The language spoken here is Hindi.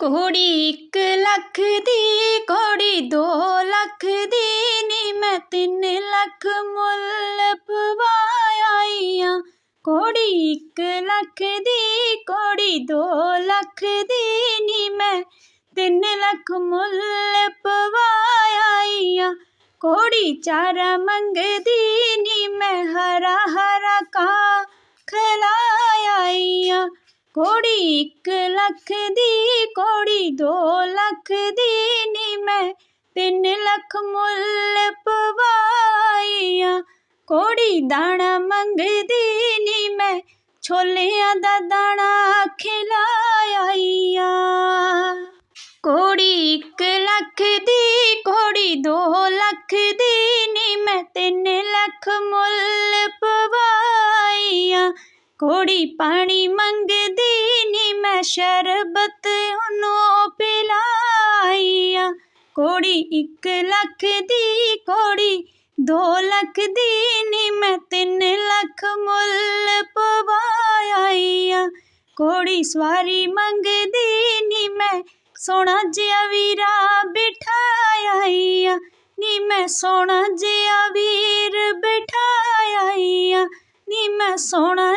घोड़ी इक लख दी घोड़ी दो लख दी नी मैं तीन लख मुल पवाया घोड़ी इक लख दी घोड़ी दो लख दी नी मैं तीन लख मुल पवाया घोड़ी चारा मंग दी नी मैं हरा हरा का घोड़ी एक लख दी घोड़ी दो लख दी, नी मैं तीन लख मुल पवाइया घोड़ी दाना मंगदी, नी मैं छोलिया दा दाना खिलाया घोड़ी एक लख दी घोड़ी दो लख दी, नी मैं तीन लख मुल पवाइया घोड़ी पानी मंग ਸ਼ਰਬਤ ਉਹਨੂੰ ਪਿਲਾਇਆ ਕੋੜੀ 1 ਲੱਖ ਦੀ ਕੋੜੀ 2 ਲੱਖ ਦੀ ਨੀ, ਮੈਂ 3 ਲੱਖ ਮੁੱਲ ਪਵਾਇਆ ਕੋੜੀ ਸਵਾਰੀ ਮੰਗਦੀ ਨੀ, ਮੈਂ ਸੋਹਣਾ ਜਿਹਾ ਵੀਰਾ ਬਿਠਾਇਆ ਨੀ, ਮੈਂ ਸੋਹਣਾ ਜਿਹਾ ਵੀਰ ਬਿਠਾਇਆ ਨੀ, ਮੈਂ ਸੋਹਣਾ